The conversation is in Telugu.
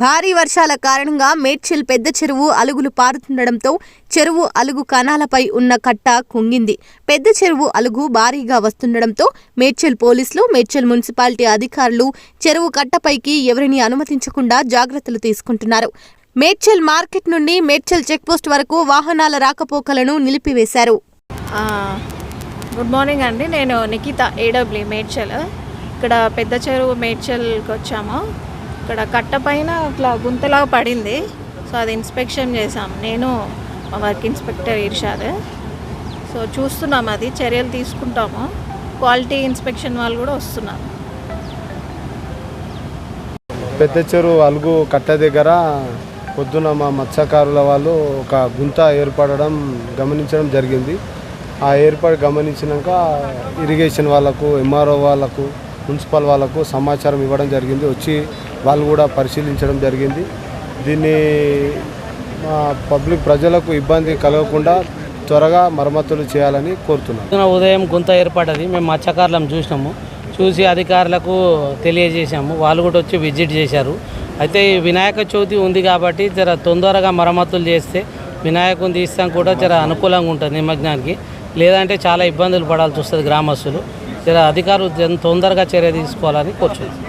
భారీ వర్షాల కారణంగా మేడ్చల్ పెద్ద చెరువు అలుగులు పారుతుండడంతో చెరువు అలుగు కణాలపై ఉన్న కట్ట కుంగింది. పెద్ద చెరువు అలుగు భారీగా వస్తుండడంతో మేడ్చల్ పోలీసులు మేడ్చల్ మున్సిపాలిటీ అధికారులు చెరువు కట్టపైకి ఎవరిని అనుమతించకుండా జాగ్రత్తలు తీసుకుంటున్నారు. మేడ్చల్ మార్కెట్ నుండి మేడ్చల్ చెక్పోస్ట్ వరకు వాహనాల రాకపోకలను నిలిపివేశారు. గుడ్ మార్నింగ్ అండి. నేను నిఖిత ఏడబ్ల్యూ మేడ్చల్. ఇక్కడ పెద్ద చెరువు మేడ్చల్కి వచ్చాము ఇక్కడ కట్ట పైన అట్లా గుంతలాగా పడింది. సో అది ఇన్స్పెక్షన్ చేసాం నేను మా వర్క్ ఇన్స్పెక్టర్ ఇర్షాద్. సో చూస్తున్నాం అది చర్యలు తీసుకుంటాము. క్వాలిటీ ఇన్స్పెక్షన్ వాళ్ళు కూడా వస్తున్నారు. పెద్ద చెరువు అలుగు కట్ట దగ్గర పొద్దున మా మత్స్యకారుల వాళ్ళు ఒక గుంత ఏర్పడడం గమనించడం జరిగింది. ఆ ఏర్పాటు గమనించినాక ఇరిగేషన్ వాళ్ళకు ఎంఆర్ఓ వాళ్ళకు మున్సిపల్ వాళ్ళకు సమాచారం ఇవ్వడం జరిగింది. వచ్చి వాళ్ళు కూడా పరిశీలించడం జరిగింది. దీన్ని మా పబ్లిక్ ప్రజలకు ఇబ్బంది కలగకుండా త్వరగా మరమ్మతులు చేయాలని కోరుతున్నాం. ఉదయం గుంత ఏర్పడ్డది. మేము మత్స్యకారులం చూసినాము. చూసి అధికారులకు తెలియజేశాము. వాళ్ళు కూడా వచ్చి విజిట్ చేశారు. అయితే ఈ వినాయక చవితి ఉంది కాబట్టి జర తొందరగా మరమ్మతులు చేస్తే వినాయకుని తీస్తాం కూడా జర అనుకూలంగా ఉంటుంది నిమజ్ఞానికి లేదంటే చాలా ఇబ్బందులు పడాల్సి వస్తుంది గ్రామస్తులు. జర అధికారులు తొందరగా చర్య తీసుకోవాలని కోరుచున్నాం.